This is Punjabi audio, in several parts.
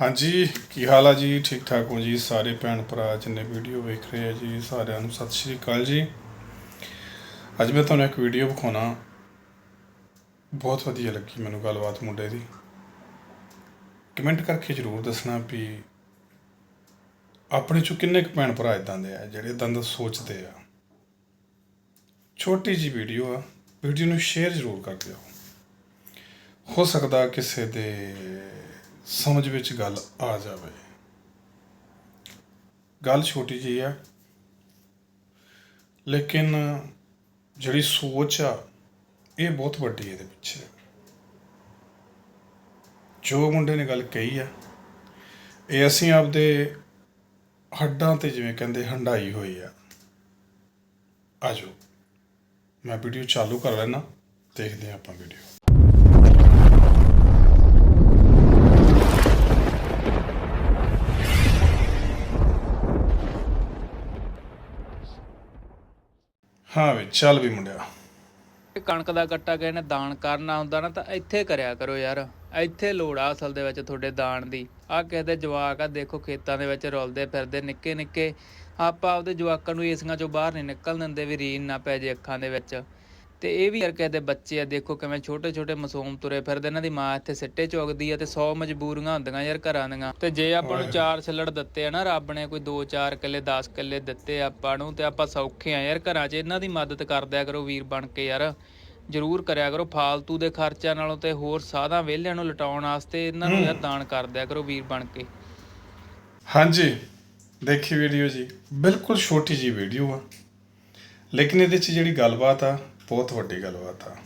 ਹਾਂਜੀ, ਕੀ ਹਾਲ ਆ ਜੀ? ਠੀਕ ਠਾਕ ਹੋ ਜੀ? ਸਾਰੇ ਭੈਣ ਭਰਾ ਜਿੰਨੇ ਵੀਡੀਓ ਵੇਖ ਰਹੇ ਆ ਜੀ, ਸਾਰਿਆਂ ਨੂੰ ਸਤਿ ਸ਼੍ਰੀ ਅਕਾਲ ਜੀ। ਅੱਜ ਮੈਂ ਤੁਹਾਨੂੰ ਇੱਕ ਵੀਡੀਓ ਵਿਖਾਉਣਾ। ਬਹੁਤ ਵਧੀਆ ਲੱਗੀ ਮੈਨੂੰ ਗੱਲਬਾਤ ਮੁੰਡੇ ਦੀ। ਕਮੈਂਟ ਕਰਕੇ ਜਰੂਰ ਦੱਸਣਾ ਵੀ ਆਪਣੇ ਚੋਂ ਕਿੰਨੇ ਕੁ ਭੈਣ ਭਰਾ ਇਦਾਂ ਦੇ ਆ, ਜਿਹੜੇ ਦੰਦ ਸੋਚਦੇ ਆ। ਛੋਟੀ ਜੀ ਵੀਡੀਓ ਆ, ਵੀਡੀਓ ਨੂੰ ਸ਼ੇਅਰ ਜਰੂਰ ਕਰ ਦਿਓ। ਹੋ ਸਕਦਾ ਕਿਸੇ ਦੇ ਸਮਝ ਵਿੱਚ ਗੱਲ ਆ ਜਾਵੇ। ਗੱਲ ਛੋਟੀ ਜੀ ਆ ਲੇਕਿਨ ਜਿਹੜੀ ਸੋਚ ਆ, ਇਹ ਬਹੁਤ ਵੱਡੀ ਹੈ ਇਹਦੇ ਪਿੱਛੇ ਜੋ ਮੁੰਡੇ ਨੇ ਗੱਲ ਕਹੀ ਆ, ਇਹ ਅਸੀਂ ਆਪਦੇ ਹੱਡਾਂ ਤੇ ਜਿਵੇਂ ਕਹਿੰਦੇ ਹੰਡਾਈ ਹੋਈ ਆ। ਆਜੋ, ਮੈਂ ਵੀਡੀਓ ਚਾਲੂ ਕਰ ਲੈਣਾ ਦੇਖਦੇ ਹਾਂ ਆਪਾਂ ਵੀਡੀਓ ਹਾਂ ਵੀ, ਚੱਲ ਵੀ ਮੁੰਡਿਆ। ਕਣਕ ਦਾ ਕੱਟਾ ਕਿਸੇ ਨੇ ਦਾਨ ਕਰਨਾ ਹੁੰਦਾ ਨਾ ਤਾਂ ਇੱਥੇ ਕਰਿਆ ਕਰੋ ਯਾਰ। ਇੱਥੇ ਲੋੜ ਆ ਅਸਲ ਦੇ ਵਿੱਚ ਤੁਹਾਡੇ ਦਾਨ ਦੀ। ਆ ਕਿਸੇ ਦੇ ਜਵਾਕ ਆ, ਦੇਖੋ ਖੇਤਾਂ ਦੇ ਵਿੱਚ ਰੁਲਦੇ ਫਿਰਦੇ ਨਿੱਕੇ ਨਿੱਕੇ ਆਪਾਂ ਆਪਦੇ ਜਵਾਕਾਂ ਨੂੰ ਏਸੀਆਂ ਚੋਂ ਬਾਹਰ ਨਹੀਂ ਨਿਕਲ ਦਿੰਦੇ ਵੀ ਰੀਨ ਨਾ ਪੈ ਜੇ ਅੱਖਾਂ ਦੇ ਵਿੱਚ। ਤੇ ਇਹ ਵੀ ਯਾਰ ਕਿਸੇ ਦੇ ਬੱਚੇ ਆ ਦੇਖੋ ਕਿਵੇਂ ਛੋਟੇ ਛੋਟੇ ਮਾਸੂਮ ਤੁਰੇ ਫਿਰਦੇ ਇਹਨਾਂ ਦੀ ਮਾਂ ਇੱਥੇ ਸਿੱਟੇ ਚੁਗਦੀ ਆ ਤੇ 100 ਮਜਬੂਰੀਆਂ ਹੁੰਦੀਆਂ ਯਾਰ ਘਰਾਂ ਦੀਆਂ। ਤੇ ਜੇ ਆਪਾਂ ਨੂੰ ਚਾਰ ਛੱਲੜ ਦਿੱਤੇ ਆ ਨਾ ਰੱਬ ਨੇ ਕੋਈ 2-4 ਕਿੱਲੇ 10 ਕਿੱਲੇ ਦਿੱਤੇ ਆਪਾਂ ਨੂੰ ਤੇ ਆਪਾਂ ਸੌਖੇ ਆ ਯਾਰ ਘਰਾਂ 'ਚ ਇਹਨਾਂ ਦੀ ਮਦਦ ਕਰਦਿਆ ਕਰੋ ਵੀਰ ਬਣ ਕੇ ਯਾਰ। ਜ਼ਰੂਰ ਕਰਿਆ ਕਰੋ ਫਾਲਤੂ ਦੇ ਖਰਚਿਆਂ ਨਾਲੋਂ ਤੇ ਹੋਰ ਸਾਧਾਂ ਵਿਹਲਿਆਂ ਨੂੰ ਲਟਾਉਣ ਵਾਸਤੇ ਇਹਨਾਂ ਨੂੰ ਯਾਰ ਦਾਨ ਕਰਦਿਆ ਕਰੋ ਵੀਰ ਬਣ ਕੇ। ਹਾਂਜੀ ਦੇਖੀ ਵੀਡੀਓ ਜੀ ਬਿਲਕੁਲ ਛੋਟੀ ਜੀ ਵੀਡੀਓ ਆ। ਲੇਕਿਨ ਇਹਦੇ 'ਚ ਜਿਹੜੀ ਗੱਲਬਾਤ ਆ ਬਹੁਤ ਵੱਡੀ ਗੱਲਬਾਤ ਆ।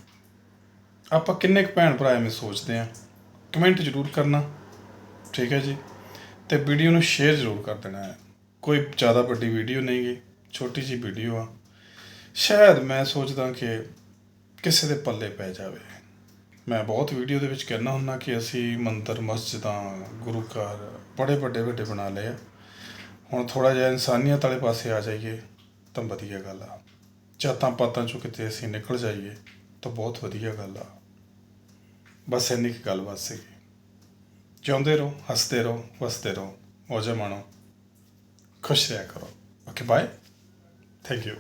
ਆਪਾਂ ਕਿੰਨੇ ਕੁ ਭੈਣ ਭਰਾ ਐਵੇਂ ਸੋਚਦੇ ਆ। ਕਮੈਂਟ ਜ਼ਰੂਰ ਕਰਨਾ। ਠੀਕ ਹੈ ਜੀ। ਤੇ ਵੀਡੀਓ ਨੂੰ ਸ਼ੇਅਰ ਜ਼ਰੂਰ ਕਰ ਦੇਣਾ ਹੈ। ਕੋਈ ਜ਼ਿਆਦਾ ਵੱਡੀ ਵੀਡੀਓ ਨਹੀਂ ਗਈ ਛੋਟੀ ਜੀ ਵੀਡੀਓ ਆ। ਸ਼ਾਇਦ ਮੈਂ ਸੋਚਦਾ ਕਿ ਕਿਸੇ ਦੇ ਪੱਲੇ ਪੈ ਜਾਵੇ। ਮੈਂ ਬਹੁਤ ਵੀਡੀਓ ਦੇ ਵਿੱਚ ਕਹਿਣਾ ਹੁੰਦਾ ਕਿ ਅਸੀਂ ਮੰਦਰ, ਮਸਜਿਦਾਂ ਗੁਰੂ ਘਰ ਬੜੇ ਵੱਡੇ ਵੱਡੇ ਬਣਾ ਲਏ ਆ। ਹੁਣ ਥੋੜਾ ਜਿਹਾ ਇਨਸਾਨੀਅਤ ਵਾਲੇ ਪਾਸੇ ਆ ਜਾਈਏ ਤਾਂ ਵਧੀਆ ਗੱਲ ਆ। ਜਾਤਾਂ ਪਾਤਾਂ ਚੋਂ ਕਿਤੇ ਅਸੀਂ ਨਿਕਲ ਜਾਈਏ, ਤਾਂ ਬਹੁਤ ਵਧੀਆ ਗੱਲ ਆ। ਬਸ ਇੰਨੀ ਕੁ ਗੱਲ ਬਸ ਸੀਗੀ। ਜਿਉਂਦੇ ਰਹੋ, ਹੱਸਦੇ ਰਹੋ, ਵਸਦੇ ਰਹੋ, ਮੌਜਾਂ ਮਾਣੋ। ਖੁਸ਼ ਰਿਹਾ ਕਰੋ। Okay bye thank you